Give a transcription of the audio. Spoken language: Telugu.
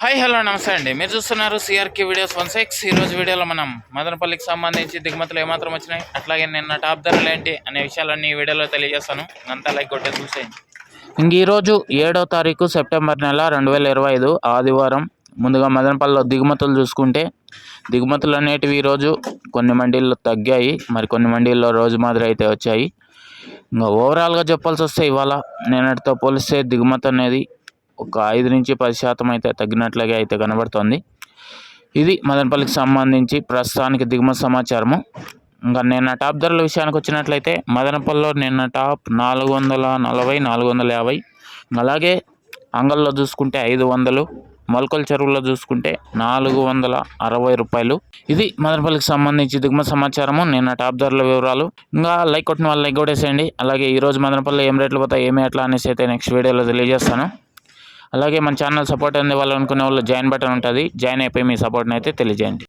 హాయ్ హలో నమస్తే అండి. మీరు చూస్తున్నారు సిఆర్కే వీడియోస్ వన్ సిక్స్ ఈరోజు వీడియోలో మనం మదనపల్లికి సంబంధించి దిగుమతులు ఏమాత్రం వచ్చినాయి అట్లాగే నిన్న టాప్ ధరలు ఏంటి అనే విషయాలన్నీ ఈ వీడియోలో తెలియజేస్తాను. అంతా లైక్ కొట్టే చూసేయండి. ఇంక ఈరోజు ఏడో తారీఖు సెప్టెంబర్ నెల రెండు వేల ఇరవై ఐదు ఆదివారం. ముందుగా మదనపల్లిలో దిగుమతులు చూసుకుంటే దిగుమతులు అనేటివి ఈరోజు కొన్ని మండీల్లో తగ్గాయి మరి కొన్ని మండీల్లో రోజు మాదిరి అయితే వచ్చాయి. ఇంకా ఓవరాల్గా చెప్పాల్సి వస్తే ఇవాళ నిన్నటితో పోలిస్తే దిగుమతి అనేది ఒక ఐదు నుంచి పది శాతం అయితే తగ్గినట్లుగా అయితే కనబడుతోంది. ఇది మదనపల్లికి సంబంధించి ప్రస్తుతానికి దిగుమతి సమాచారము. ఇంకా నిన్న టాప్ ధరల విషయానికి వచ్చినట్లయితే మదనపల్లిలో నిన్న టాప్ నాలుగు వందల నలభై నాలుగు వందల యాభై. అలాగే అంగల్లో చూసుకుంటే ఐదు వందలు మొలకల చెరువులో చూసుకుంటే నాలుగు వందల అరవై రూపాయలు. ఇది మదనపల్లికి సంబంధించి దిగుమతి సమాచారము. నిన్న టాప్ ధరల వివరాలు. ఇంకా లైక్ కొట్టిన వాళ్ళు లైక్ కొట్టేసేయండి. అలాగే ఈరోజు మదనపల్లి ఏం రేట్లు పోతాయి ఏమి ఎట్లా అనేసి అయితే నెక్స్ట్ వీడియోలో తెలియజేస్తాను. అలాగే మన ఛానల్ సపోర్ట్ అందే వాళ్ళు అనుకునే వాళ్ళు జాయిన్ బటన్ ఉంటుంది. జాయిన్ అయిపోయి మీ సపోర్ట్ని అయితే తెలియజేయండి.